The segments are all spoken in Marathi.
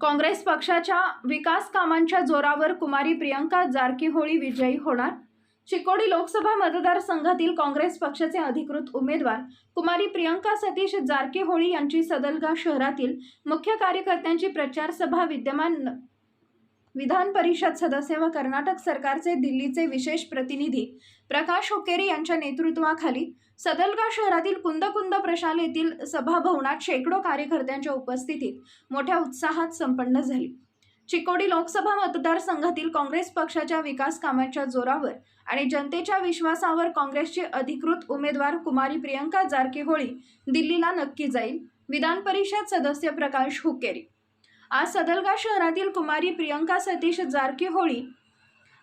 काँग्रेस पक्षाच्या विकास कामांच्या जोरावर कुमारी प्रियंका जारकीहोळी विजयी होणार? चिकोडी लोकसभा मतदारसंघातील काँग्रेस पक्षाचे अधिकृत उमेदवार कुमारी प्रियंका सतीश जारकीहोळी यांची सदलगा शहरातील मुख्य कार्यकर्त्यांची प्रचार सभा विद्यमान विधान परिषद सदस्य व कर्नाटक सरकारचे दिल्लीचे विशेष प्रतिनिधी प्रकाश हुकेरी यांच्या नेतृत्वाखाली सदलगा शहरातील कुंदकुंद प्रशाल येथील सभाभवनात शेकडो कार्यकर्त्यांच्या उपस्थितीत मोठ्या उत्साहात संपन्न झाली. चिकोडी लोकसभा मतदारसंघातील काँग्रेस पक्षाच्या विकास कामाच्या जोरावर आणि जनतेच्या विश्वासावर काँग्रेसचे अधिकृत उमेदवार कुमारी प्रियंका जारकीहोळी दिल्लीला नक्की जाईल विधान परिषद सदस्य प्रकाश हुकेरी. आज सदलगा शहरातील कुमारी प्रियंका सतीश जारकीहोळी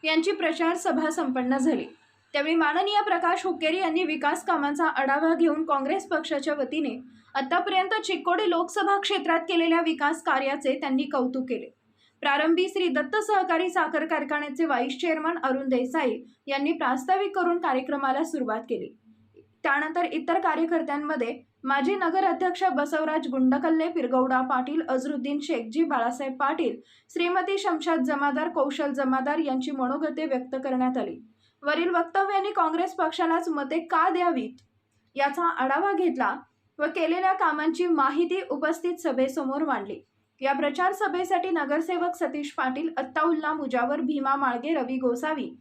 यांची प्रचार सभा संपन्न झाली. त्यावेळी माननीय प्रकाश हुक्केरी यांनी विकास कामांचा आढावा घेऊन काँग्रेस पक्षाच्या वतीने आतापर्यंत चिक्कोडी लोकसभा क्षेत्रात केलेल्या विकास कार्याचे त्यांनी कौतुक केले. प्रारंभी श्री दत्त सहकारी साखर कारखान्याचे व्हाईस चेअरमन अरुण देसाई यांनी प्रास्ताविक करून कार्यक्रमाला सुरुवात केली. त्यानंतर इतर कार्यकर्त्यांमध्ये माजी नगर अध्यक्ष बसवराज गुंडकल्ले पिरगौडा पाटील अझरुद्दीन शेखजी बाळासाहेब पाटील श्रीमती शमशाद जमादार कौशल जमादार यांची मनोगते व्यक्त करण्यात आली. वरील वक्तव्यांनी काँग्रेस पक्षालाच मते का द्यावीत? याचा आढावा घेतला व केलेल्या कामांची माहिती उपस्थित सभेसमोर मांडली. या प्रचार सभेसाठी नगरसेवक सतीश पाटील अत्ताउल्ला मुजावर भीमा माळगे रवी गोसावी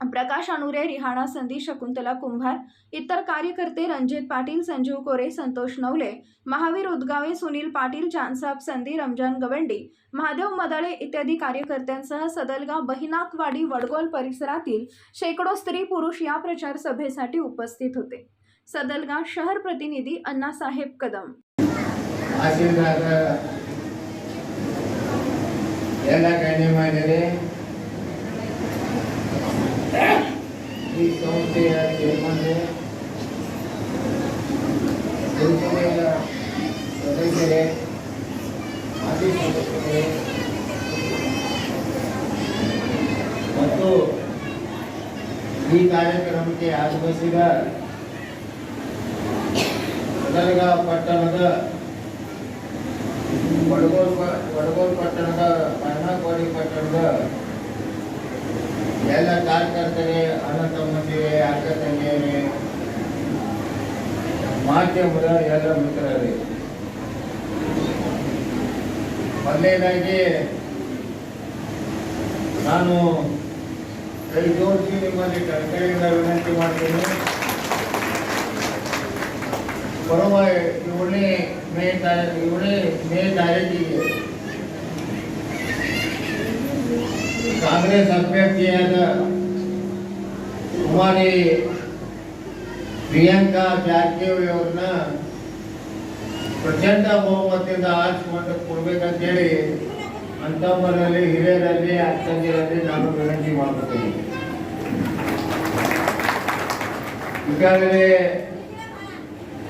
प्रकाश अनुरे रिहाणा संधी शकुंतला कुंभार इतर कार्यकर्ते रणजित पाटील संजीव कोरे संतोष नवले महावीर उदगावे सुनील पाटील जानसाब संधी रमजान गवंडी महादेव मदळे इत्यादी कार्यकर्त्यांसह सदलगाव बहिनाकवाडी वडगोल परिसरातील शेकडो स्त्री पुरुष या प्रचार सभेसाठी उपस्थित होते. सदलगाव शहर प्रतिनिधी अण्णासाहेब कदम. ಮತ್ತು ಈ ಕಾರ್ಯಕ್ರಮಕ್ಕೆ ಆಗಮಿಸಿದ ಗದಗ ಪಟ್ಟಣದ ಬಡಗೋಲ್ ಬಡಗೋಲ್ ಪಟ್ಟಣದ ಪಣ್ಣಕೋಡಿ ಪಟ್ಟಣದ ಎಲ್ಲ ಕಾರ್ಯಕರ್ತರೇ, ಅಣ್ಣ ತಮ್ಮಂದಿರೇ, ಅಕ್ಕ ತಂಗಿಯರೇ, ಮಾಧ್ಯಮದ ಎಲ್ಲ ಮಿತ್ರರೇ. ಮೊದಲನೇದಾಗಿ, ನಾನು ಕೈ ಜೋಡಿಸಿ ನಿಮ್ಮಲ್ಲಿ ಕಳಕಳಿಯಿಂದ ವಿನಂತಿ ಮಾಡ್ತೀನಿ. ಬರುವ ಏಳನೇ ಮೇ ತಾರೀಕು ಏಳನೇ ಮೇ ತಾರೀಕಿಗೆ ಕಾಂಗ್ರೆಸ್ ಅಭ್ಯರ್ಥಿಯಾದ ಕುಮಾರಿ ಪ್ರಿಯಾಂಕಾ ಜಾರಕಿಹೊಳಿ ಅವ್ರನ್ನ ಪ್ರಚಂಡ ಬಹುಮತದಿಂದ ಆರಿಸಿಕೊಂಡು ಕೊಡ್ಬೇಕಂತೇಳಿ ಅಂತಮ್ಮರಲ್ಲಿ ಹಿರಿಯರಲ್ಲಿ, ಅಕ್ಕಂದಿರಲ್ಲಿ ನಾನು ವಿನಂತಿ ಮಾಡ್ಕೊತೀನಿ ಈಗಾಗಲೇ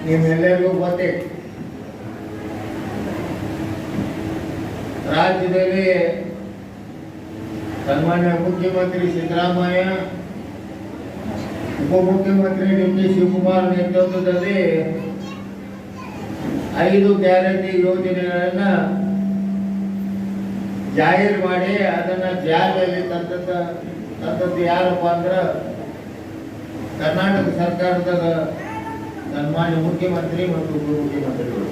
ನಿಮ್ಮೆಲ್ಲರಿಗೂ ಗೊತ್ತೇ. ರಾಜ್ಯದಲ್ಲಿ ಸನ್ಮಾನ್ಯ ಮುಖ್ಯಮಂತ್ರಿ ಸಿದ್ದರಾಮಯ್ಯ, ಉಪಮುಖ್ಯಮಂತ್ರಿ ಡಿ ಕೆ ಶಿವಕುಮಾರ್ ನೇತೃತ್ವದಲ್ಲಿ ಐದು ಗ್ಯಾರಂಟಿ ಯೋಜನೆಗಳನ್ನ ಜಾಹೀರು ಮಾಡಿ ಅದನ್ನ ಜಾರಿಯಲ್ಲಿ ತಂದದ್ದ, ತಂದದ್ದು ಯಾರಪ್ಪ ಅಂದ್ರೆ ಕರ್ನಾಟಕ ಸರ್ಕಾರದ ಸನ್ಮಾನ್ಯ ಮುಖ್ಯಮಂತ್ರಿ ಮತ್ತು ಉಪಮುಖ್ಯಮಂತ್ರಿಗಳು.